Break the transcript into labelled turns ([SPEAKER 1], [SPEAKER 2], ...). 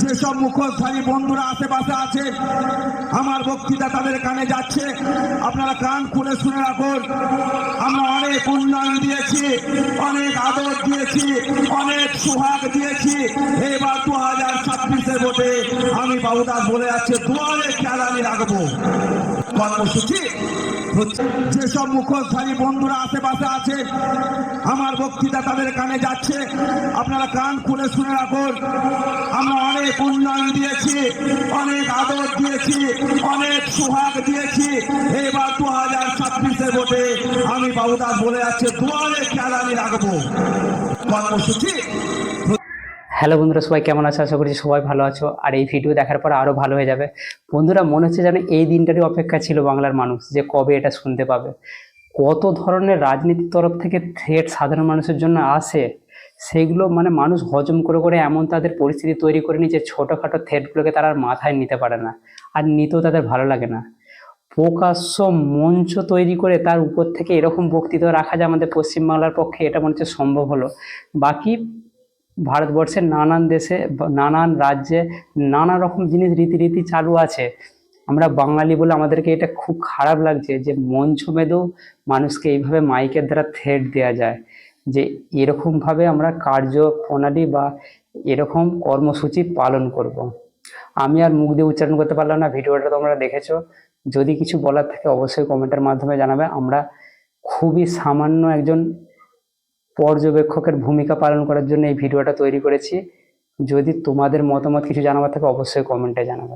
[SPEAKER 1] যেসব মুখোশধারী বন্ধুরা আশেপাশে আছে, আমার বক্তৃতা তাদের কানে যাচ্ছে। আপনারা কান খুলে শুনে রাখুন। আমরা অনেক উন্নয়ন দিয়েছি, অনেক আদর দিয়েছি, অনেক সুহাগ দিয়েছি। এবার দু হাজার ছাব্বিশে ভোটে আমি বাবুদাস বলে যাচ্ছে, দুয়ারে খেয়াল আমি রাখব। কর্মসূচি যেসব মুখোশধারী বন্ধুরা আশেপাশে আছে, আমার বক্তৃতা তাদের কানে যাচ্ছে। আপনারা কান খুলে শুনে রাখুন। অনেক উন্নয়ন দিয়েছি, অনেক আদর দিয়েছি, অনেক সুহাগ দিয়েছি। এবার দু হাজার ছাব্বিশে ভোটে আমি বাবুদাস বলে যাচ্ছে, দুয়ারে খেয়াল আমি রাখব। কর্মসূচি।
[SPEAKER 2] হ্যালো বন্ধুরা, সবাই কেমন আছো? আশা করছি সবাই ভালো আছো। আর এই ভিডিও দেখার পর আরও ভালো হয়ে যাবে। বন্ধুরা, মনে হচ্ছে যেন এই দিনটারই অপেক্ষা ছিল বাংলার মানুষ, যে কবে এটা শুনতে পাবে। কত ধরনের রাজনীতির তরফ থেকে থ্রেট সাধারণ মানুষের জন্য আসে সেগুলো মানে মানুষ হজম করে করে এমন তাদের পরিস্থিতি তৈরি করে নিয়েছে ছোটোখাটো থ্রেটগুলোকে তারা আর মাথায় নিতে পারে না। আর নিতেও তাদের ভালো লাগে না। প্রকাশ্য মঞ্চ তৈরি করে তার উপর থেকে এরকম বক্তৃতা রাখা যায় আমাদের পশ্চিমবাংলার পক্ষে, এটা মনে হচ্ছে সম্ভব হলো। বাকি ভারতবর্ষের নানান দেশে নানান রাজ্যে নানা রকম জিনিস রীতিরীতি চালু আছে। আমরা বাঙালি বলে আমাদেরকে এটা খুব খারাপ লাগছে যে মঞ্চ বেঁধেও মানুষকে এইভাবে মাইকের দ্বারা থ্রেট দেওয়া যায়। যে এরকমভাবে আমরা কার্য প্রণালী বা এরকম কর্মসূচি পালন করব। আমি আর মুখ দিয়ে উচ্চারণ করতে পারলাম না, ভিডিওটা তোমরা দেখেছ। যদি কিছু বলার থাকে অবশ্যই কমেন্টের মাধ্যমে জানাবে। আমরা খুবই সামান্য একজন পর্যবেক্ষকের ভূমিকা পালন করার জন্য এই ভিডিওটা তৈরি করেছি। যদি তোমাদের মতামত কিছু জানাবার থাকে অবশ্যই কমেন্টে জানাবে।